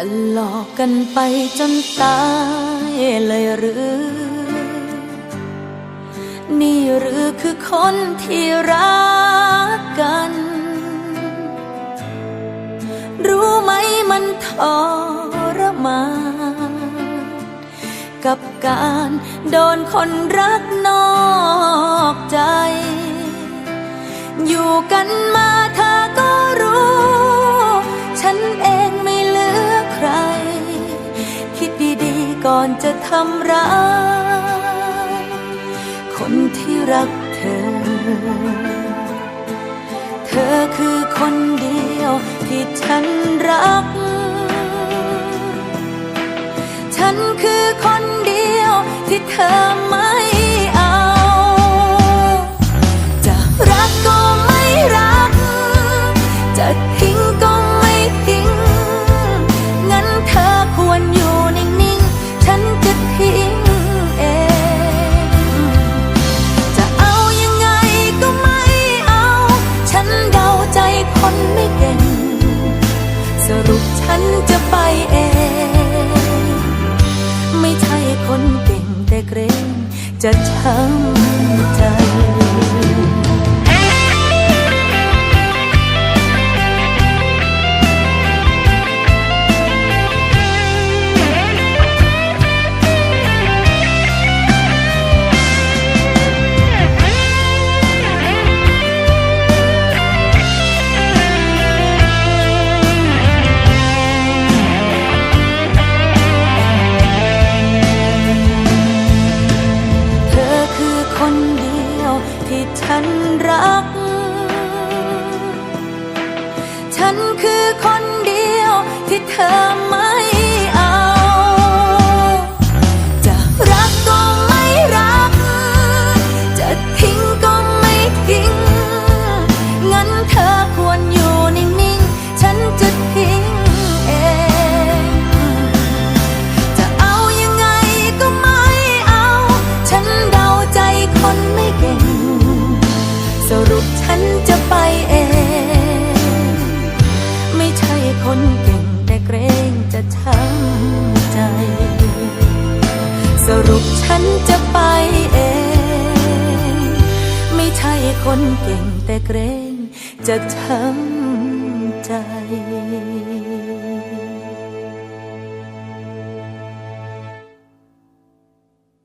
จะหลอกกันไปจนตายเลยหรือ นี่หรือคือคนที่รักกัน รู้ไหมมันทรมานกับการโดนคนรักนอก อนจะทำร้ายคนที่รักเธอ เธอคือคนเดียวที่ฉันรัก คนไม่เก่ง สรุปฉันจะไปเอง ไม่ใช่คนเก่งแต่เกรงจะช้ำใจ ฉันคือคนเดียวที่เธอ สรุปฉันจะไปเอง ไม่ใช่คนเก่งแต่เกรงจะช้ำใจ